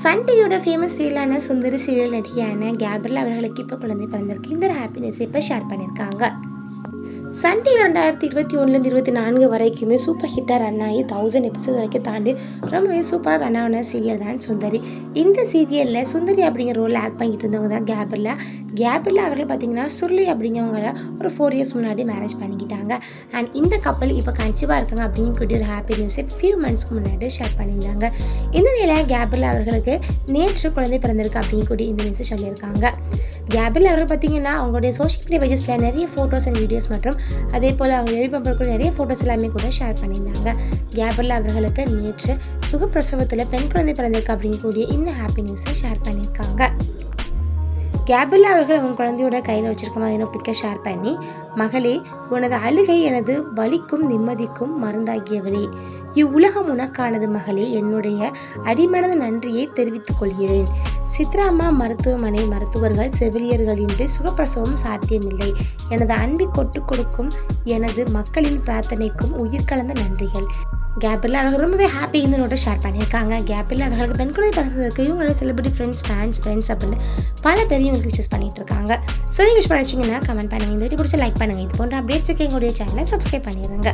Sun டிவியோட famous சீரியலான Sundari serial நடிகையான கேப்ரியல் அவர்களுக்கு இப்போ குழந்தை பிறந்திருக்கு. இந்த ஹாப்பினஸ் இப்போ ஷேர் பண்ணியிருக்காங்க. சன் டிவி ரெண்டாயிரத்தி இருபத்தி ஒன்றுலேருந்து இருபத்தி நான்கு வரைக்குமே சூப்பர் ஹிட்டாக ரன் ஆகி தௌசண்ட் எபிசோட் வரைக்கும் தாண்டி ரொம்பவே சூப்பராக ரன் ஆன சீரியல் தான் சுந்தரி. இந்த சீரியலில் சுந்தரி அப்படிங்கிற ரோலில் ஆக்ட் பண்ணிட்டு இருந்தவங்க தான் கேபிரில் கேபில் அவர்கள் பார்த்தீங்கன்னா சுருளி அப்படிங்கிறவங்கள ஒரு ஃபோர் இயர்ஸ் முன்னாடி மேரேஜ் பண்ணிக்கிட்டாங்க. அண்ட் இந்த கப்பல் இப்போ கன்சீவாக இருக்காங்க அப்படின்னு கூடிய ஒரு ஹாப்பி நியூஸ் ஃபியூ மந்த்ஸ்க்கு முன்னாடி ஷேர் பண்ணியிருந்தாங்க. இந்த நிலையில் கேபில் அவர்களுக்கு நேற்று குழந்தை பிறந்திருக்கு அப்படின்னு கூடிய இந்த நியூஸை சொல்லியிருக்காங்க. கேபில் அவர்கள் பார்த்தீங்கன்னா அவங்களுடைய சோஷியல் மீடியா பேஜஸில் நிறைய ஃபோட்டோஸ் அண்ட் வீடியோஸ் மற்றும் அதே போல் அவங்க பேபி நிறைய ஃபோட்டோஸ் எல்லாமே கூட ஷேர் பண்ணியிருந்தாங்க. கேபில் அவர்களுக்கு நேற்று சுகப்பிரசவத்தில் பெண் குழந்தை பிறந்திருக்கு அப்படின்னு கூடிய இந்த ஹாப்பி நியூஸை ஷேர் பண்ணியிருக்காங்க. கேபில் அவர்கள் உன் குழந்தையோட கையில் வச்சிருக்க மாதிரி பிக்கை ஷேர் பண்ணி மகளே உனது அழுகை எனது வலிக்கும் நிம்மதிக்கும் மருந்தாகியவளே. இவ்வுலகம் உனக்கானது மகளே. என்னுடைய அடிமனது நன்றியை தெரிவித்துக் கொள்கிறேன். சித்ராமா மருத்துவமனை மருத்துவர்கள் செவிலியர்கள் இன்றி சுகப்பிரசவம் சாத்தியமில்லை. எனது அன்பை கொட்டு கொடுக்கும் எனது மக்களின் பிரார்த்தனைக்கும் உயிர் கலந்த நன்றிகள். கேப்பில் அவர்கள் ரொம்பவே ஹாப்பி இந்த நோட்டை ஷேர் பண்ணியிருக்காங்க. கேப்பில் அவர்களுக்கு பெண் குழந்தை பிறந்ததுக்கு இவங்களோட செலிபிரிட்டி ஃப்ரெண்ட்ஸ் ஃபேன்ஸ் ஃப்ரெண்ட்ஸ் அப்படின்னு பல பேர் இவங்களுக்கு விஷஸ் பண்ணிட்டு இருக்காங்க ஸோ நீங்கள் விஷ் பண்ணிச்சிங்கன்னா கமெண்ட் பண்ணுங்கள் இந்த வீடியோ பிடிச்சி லைக் பண்ணுங்கள் இது போன்ற அப்டேட்ஸுக்கு எங்களுடைய சேனலை சப்ஸ்கிரைப் பண்ணிடுங்க